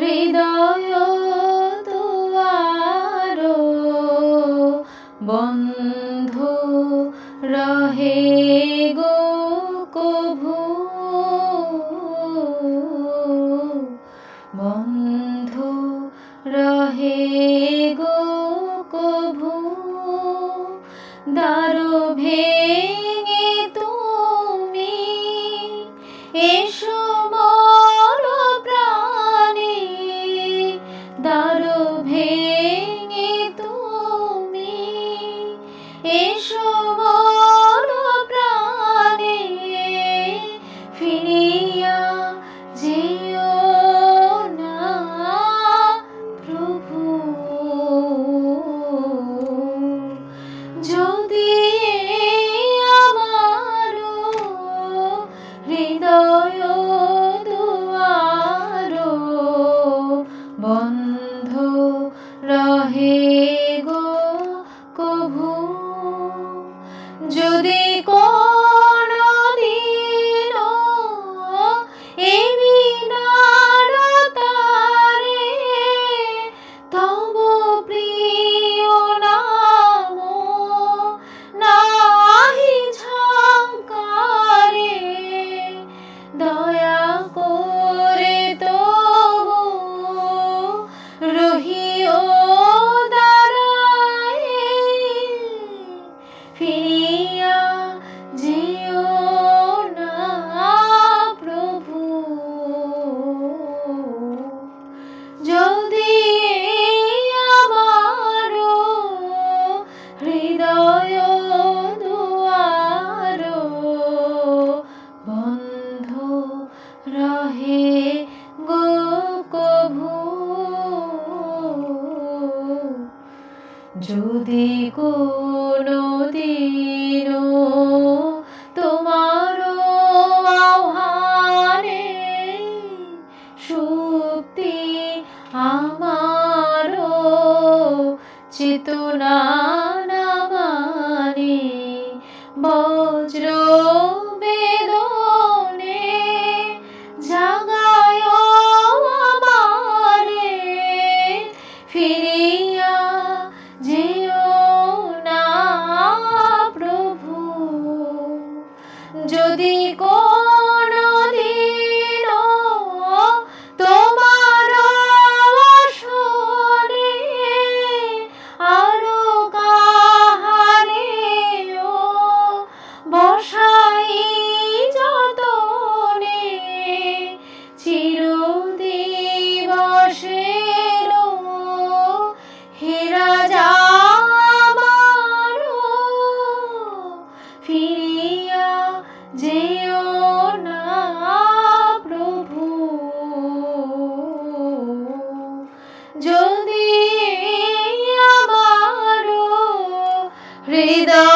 হৃদয় তুয়ার বন্ধু রহে গো কভু। বন্ধু রহে গো কভু। দারো ভে Beijo! প্রভু যদি কোনো দিন তোমার আহারে সুক্তি আমার চেতনা মানে বজ্র যেও না প্রভু। যদি আমার হৃদয়